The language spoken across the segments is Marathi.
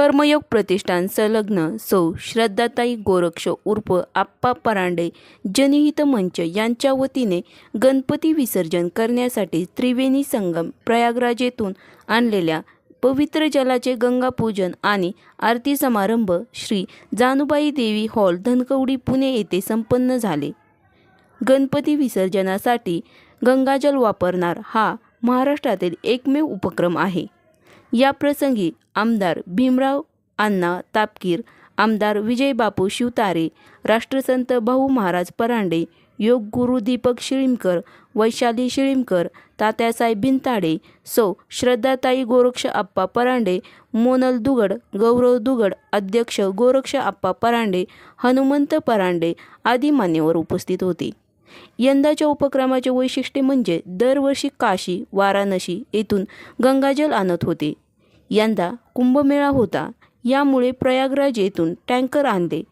कर्मयोग प्रतिष्ठान संलग्न सौ श्रद्धाताई गोरक्ष उर्फ आप्पा परांडे जनहित मंच यांच्या वतीने गणपती विसर्जन करण्यासाठी त्रिवेणी संगम प्रयागराज येथून आणलेल्या पवित्र जलाचे गंगापूजन आणि आरती समारंभ श्री जानुबाई देवी हॉल धनकवडी पुणे येथे संपन्न झाले. गणपती विसर्जनासाठी गंगाजल वापरणार हा महाराष्ट्रातील एकमेव उपक्रम आहे. या प्रसंगी आमदार भीमराव अण्णा तापकीर आमदार विजय बापू शिवतारे राष्ट्रसंत भाऊ महाराज परांडे योग गुरु दीपक शिळीमकर वैशाली शिळीमकर तात्यासाहेब भिंताडे सौ श्रद्धाताई गोरक्ष आप्पा परांडे मोनल दुगड गौरव दुगड अध्यक्ष गोरक्ष आप्पा परांडे हनुमंत परांडे आदी मान्यवर उपस्थित होते. यंदाच्या उपक्रमाचे वैशिष्ट्य म्हणजे दरवर्षी काशी वाराणसी येथून गंगाजल आणत होते. यंदा कुंभमेळा होता. यामुळे प्रयागराज येथून टँकर आणले.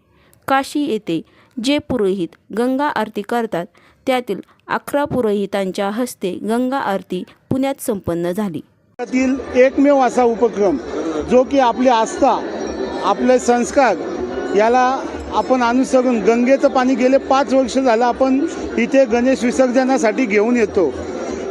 काशी येथे जे पुरोहित गंगा आरती करतात त्यातील अकरा पुरोहितांच्या हस्ते गंगा आरती पुण्यात संपन्न झाली. त्यातील एकमेव असा उपक्रम जो की आपली आस्था आपले संस्कार याला आपण अनुसरून गंगेचं पाणी गेले पाच वर्ष झालं आपण इथे गणेश विसर्जनासाठी घेऊन येतो.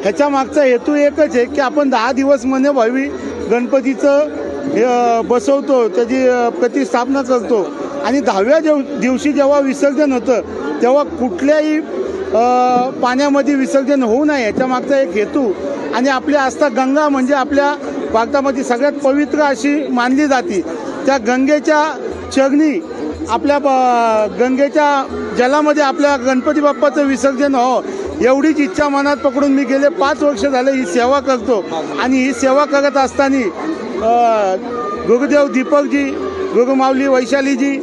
ह्याच्या मागचा हेतू एकच आहे की आपण दहा दिवस मने भावी गणपतीचं हे, बसवतो त्याची प्रतिस्थापना करतो आणि दहाव्या दिव दिवशी जेव्हा विसर्जन होतं तेव्हा कुठल्याही पाण्यामध्ये विसर्जन होऊ नये याच्या मागचा एक हेतू. आणि आपली आस्था गंगा म्हणजे आपल्या भारतामध्ये सगळ्यात पवित्र अशी मानली जाते. त्या गंगेच्या चरणी आपल्या ब- गंगेच्या जलामध्ये आपल्या गणपती बाप्पाचं विसर्जन व्हावं एवढीच इच्छा मनात पकडून मी गेले. पाच वर्ष झाले ही सेवा करतो. आणि ही सेवा करत असताना गुरुदेव दीपकजी गुरुमावली वैशालीजी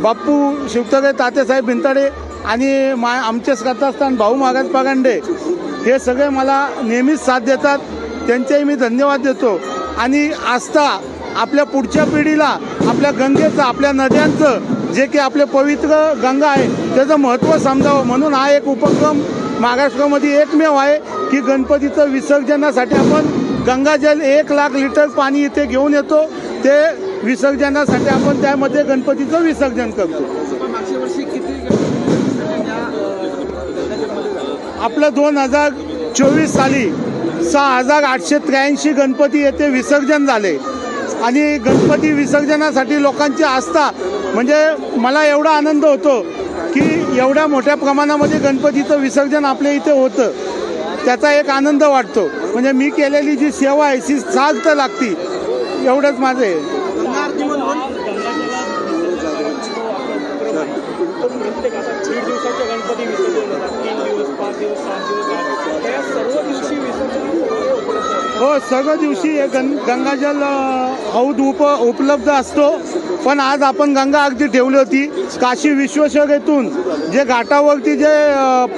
बाप्पू शिवतरे तातेसाहेब भिंताडे आणि मा आमचे श्रद्धास्थान भाऊ महाराज पागांडे हे सगळे मला नेहमीच साथ देतात. त्यांचेही मी धन्यवाद देतो. आणि आस्था आपल्या पुढच्या पिढीला आपल्या गंगेचं आपल्या नद्यांचं जे की आपले पवित्र गंगा आहे त्याचं महत्त्व समजावं. म्हणून हा एक उपक्रम महाराष्ट्रामध्ये एकमेव आहे की गणपतीचं विसर्जनासाठी आपण गंगाजल एक लाख लिटर पाणी इथे घेऊन येतो. ते विसर्जनासाठी आपण त्यामध्ये गणपतीचं विसर्जन करतो. आपलं दोन हजार चोवीस साली सहा हजार आठशे त्र्याऐंशी गणपती येथे विसर्जन झाले. आणि गणपती विसर्जनासाठी लोकांची आस्था म्हणजे मला एवढा आनंद होतो की एवढ्या मोठ्या प्रमाणामध्ये गणपतीचं विसर्जन आपल्या इथे होतं. त्याचा एक आनंद वाटतो. म्हणजे मी केलेली जी सेवा आहे ती साज तर लागती. एवढंच माझं आहे. दीड दिवसाचे गणपती विसर्जन तीन दिवस पाच दिवस सात दिवस त्या सर्व दिवशी विसर्जन सगळे उपलब्ध आहे. हो सर्व दिवशी गं गंगाजल औद हौद उप उपलब्ध असतो. पण आज आपण गंगा अगदी ठेवली होती. काशी विश्वेश्वरेतून जे घाटावरती जे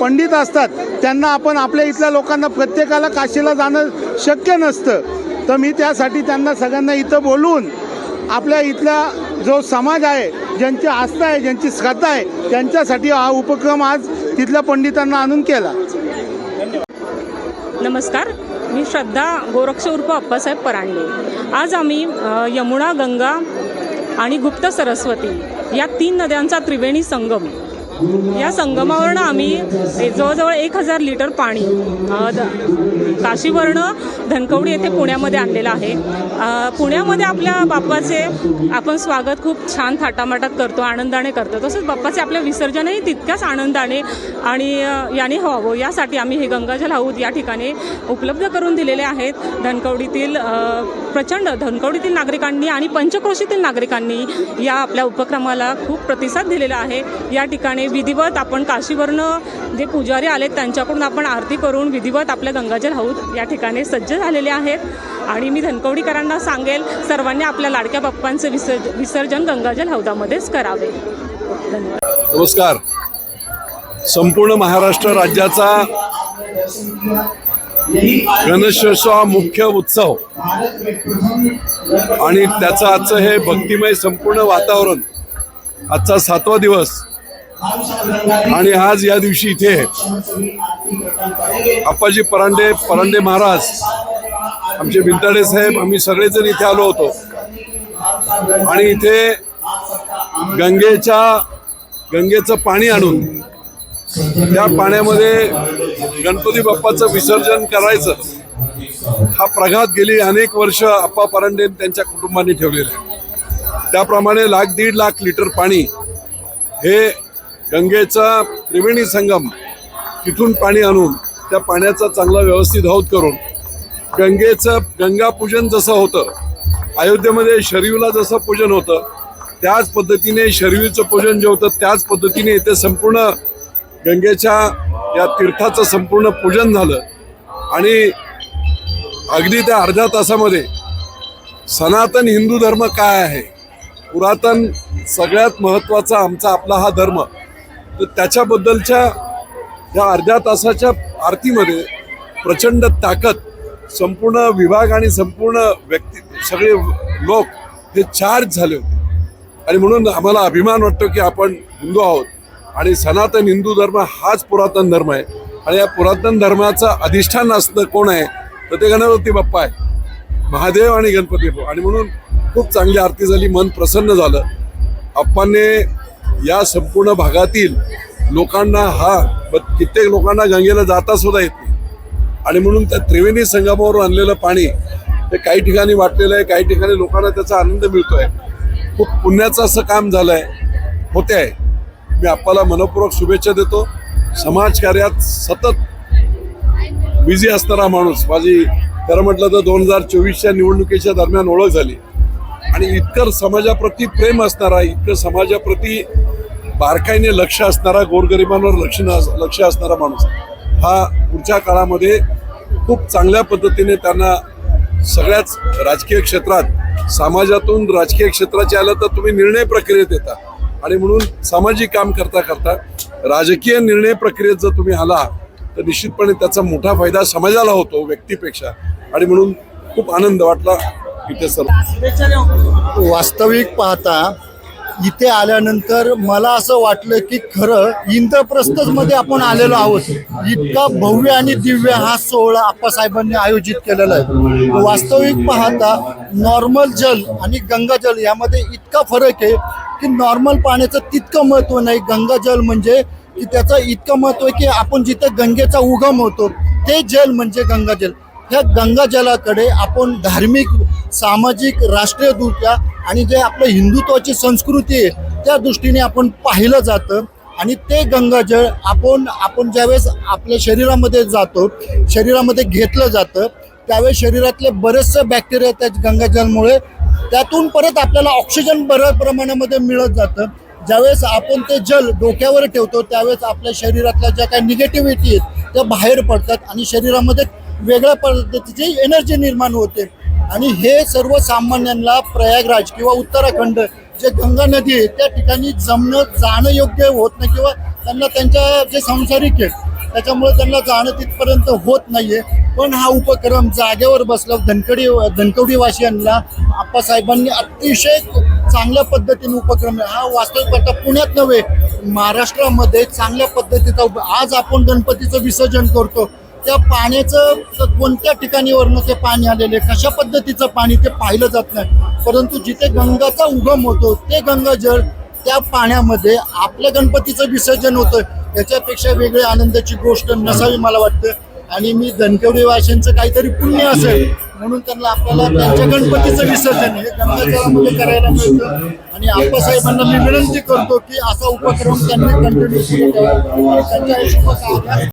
पंडित असतात त्यांना आपण आपल्या इथल्या लोकांना प्रत्येकाला काशीला जाणं शक्य नसतं. तर मी त्यासाठी त्यांना सगळ्यांना इथं बोलून आपल्या इथला जो समाज आहे ज्यांची आस्था आहे ज्यांची श्रद्धा आहे त्यांच्यासाठी हा उपक्रम आज तिथल्या पंडितांना आणून केला. नमस्कार. मी श्रद्धा गोरक्ष उर्फ अप्पासाहेब परांडे. आज आम्ही यमुना गंगा आणि गुप्त सरस्वती या तीन नद्यांचा त्रिवेणी संगम या संगमावरनं आम्ही जवळजवळ एक हजार लिटर पाणी द- काशीवरनं धनकवडी येथे पुण्यामध्ये आणलेलं आहे. पुण्यामध्ये आपल्या बाप्पाचे आपण स्वागत खूप छान थाटामाटात करतो आनंदाने करतो. तसंच बाप्पाचे आपल्या विसर्जनही तितक्याच आनंदाने आणि याने व्हावं. यासाठी आम्ही हे गंगाजल हौद या ठिकाणी उपलब्ध करून दिलेले आहेत. धनकवडीतील प्रचंड धनकवडीतील नागरिकांनी आणि पंचक्रोशीतील नागरिकांनी या आपल्या उपक्रमाला खूप प्रतिसाद दिलेला आहे. या ठिकाणी विधिवत आपण काशीवरनं जे पुजारी आलेत त्यांच्याकडून आपण आरती करून विधिवत आपल्या गंगाजल हौद या ठिकाणी सज्ज झालेले आहेत. आणि मी धनकवडीकरांना सांगेल सर्वांनी आपल्या लाडक्या बाप्पांचं विसर्ज विसर्जन गंगाजल हौदामध्येच करावे. धन्यवाद नमस्कार. संपूर्ण महाराष्ट्र राज्याचा गणेशोत्सव मुख्य उत्सव. आणि त्याचं आजचं हे भक्तिमय संपूर्ण वातावरण आजचा सातवा दिवस. आणि आज या दिवशी इथे आप्पाजी परांडे परांडे महाराज आमचे बिंताडे साहेब आम्ही सगळेजण इथे आलो होतो. आणि इथे गंगेच्या गंगेचं पाणी आणून त्या पाण्यामध्ये गणपती बाप्पाचं विसर्जन करायचं हा प्रघात गेली अनेक वर्ष अप्पा परांडे त्यांच्या कुटुंबाने ठेवलेला आहे. त्याप्रमाणे लाख दीड लाख लिटर पाणी हे गंगेचा त्रिवेणी संगम तिथून पाणी आणून त्या पाण्याचा चांगला व्यवस्थित हौद करून गंगेचं गंगा पूजन जसं होतं अयोध्येमध्ये शरीवला जसं पूजन होतं त्याच पद्धतीने शरीवीचं पूजन जे होतं त्याच पद्धतीने इथे संपूर्ण गंगेच्या या तीर्थाचं संपूर्ण पूजन झालं. आणि अगदी त्या अर्ध्या तासामध्ये सनातन हिंदू धर्म काय आहे? पुरातन सगळ्यात महत्त्वाचा आमचा आपला हा धर्म. तर त्याच्याबद्दलच्या या अर्ध्या तासाच्या आरतीमध्ये प्रचंड ताकद संपूर्ण विभाग आणि संपूर्ण व्यक्ती सगळे लोक हे चार्ज झाले होते. आणि म्हणून आम्हाला अभिमान वाटतो की आपण हिंदू आहोत आणि सनातन हिंदू धर्म हाच पुरातन धर्म आहे. आणि या पुरातन धर्माचं अधिष्ठान असणं कोण आहे? तर ते गणपती बाप्पा आहे. महादेव आणि गणपती आणि म्हणून खूप चांगली आरती झाली मन प्रसन्न झालं. आप्पाने या संपूर्ण भागातील लोकांना हा ब- कित्येक लोकांना गंगेला जाता सुद्धा येत नाही. आणि म्हणून त्या त्रिवेणी संगमावरून आणलेलं पाणी ते काही ठिकाणी वाटलेलं आहे काही ठिकाणी लोकांना त्याचा आनंद मिळतोय. खूप पुण्याचं असं काम झालं आहे होते आहे मी आपल्याला मनपूर्वक शुभेच्छा देतो. समाजकार्यात सतत बिझी असणारा माणूस माझी खरं म्हटलं तर दोन हजार चोवीसच्या निवडणुकीच्या दरम्यान ओळख झाली. आणि इतकं समाजाप्रती प्रेम असणारा इतकं समाजाप्रती बारकाईने लक्ष असणारा गोरगरिबांवर लक्ष लक्ष असणारा माणूस हा पुढच्या काळामध्ये खूप चांगल्या पद्धतीने त्यांना सगळ्याच राजकीय क्षेत्रात समाजातून राजकीय क्षेत्राचे आलं तर तुम्ही निर्णय प्रक्रियेत येता. आणि म्हणून सामाजिक काम करता करता राजकीय निर्णय प्रक्रियेत जर तुम्ही आला तर निश्चितपणे त्याचा मोठा फायदा समाजाला होतो व्यक्तीपेक्षा. आणि म्हणून खूप आनंद वाटला. इथे सर्व द्या वास्तविक पाहता इथे आल्यानंतर मला असं वाटलं की खरं इंद्रप्रस्थच मध्ये आपण आलेलो आहोत. इतका भव्य आणि दिव्य हा सोहळा आप्पासाहेबांनी आयोजित केलेला आहे. वास्तविक पाहता नॉर्मल जल आणि गंगाजल यामध्ये इतका फरक आहे की नॉर्मल पाण्याचं तितकं महत्त्व नाही. गंगाजल म्हणजे की त्याचं इतकं महत्त्व आहे की आपण जिथे गंगेचा उगम होतो ते जल म्हणजे गंगाजल ह्या गंगाजलाकडे आपण धार्मिक सामाजिक राष्ट्रीय दृष्ट्या आणि जे आपलं हिंदुत्वाची संस्कृती आहे त्या दृष्टीने आपण पाहिलं जातं. आणि ते गंगाजळ आपण आपण ज्यावेळेस आपल्या शरीरामध्ये जातो शरीरामध्ये घेतलं जातं त्यावेळेस शरीरातले बरेचसे बॅक्टेरिया त्या गंगाजलमुळे त्यातून परत आपल्याला ऑक्सिजन बऱ्याच प्रमाणामध्ये मिळत जातं. ज्यावेळेस आपण ते जल डोक्यावर ठेवतो त्यावेळेस आपल्या शरीरातल्या ज्या काही निगेटिव्हिटी आहेत त्या बाहेर पडतात आणि शरीरामध्ये वेगळ्या पद्धतीची एनर्जी निर्माण होते. आणि हे सर्वसामान्यांना प्रयागराज किंवा उत्तराखंड जे गंगा नदी आहे त्या ठिकाणी जमणं जाणं योग्य होत नाही किंवा त्यांना त्यांच्या जे सांसारिक आहे त्याच्यामुळे त्यांना जाणं तिथपर्यंत होत नाही आहे पण हा उपक्रम जागेवर बसला धनकडी धनकवडीवासियांना आप्पासाहेबांनी अतिशय चांगल्या पद्धतीने उपक्रम हा वास्तविक पाहता पुण्यात नव्हे महाराष्ट्रामध्ये चांगल्या पद्धतीचा आज आपण गणपतीचं विसर्जन करतो. त्या पाण्याचं कोणत्या ठिकाणीवरनं ते पाणी आलेले कशा पद्धतीचं पाणी ते पाहिलं जात नाही? परंतु जिथे गंगाचा उगम होतो ते गंगाजळ त्या पाण्यामध्ये आपल्या गणपतीचं विसर्जन होतं. याच्यापेक्षा वेगळी आनंदाची गोष्ट नसावी मला वाटतं. आणि मी धनकवडी वाशांचं काहीतरी पुण्य असेल म्हणून त्यांना आपल्याला त्यांच्या गणपतीचं विसर्जन हे गंगाजळामध्ये करायला मिळतं. आणि आप्पासाहेबांना मी विनंती करतो की असा उपक्रम त्यांनी कंटिन्यू केला. त्यांच्या आयुष्यात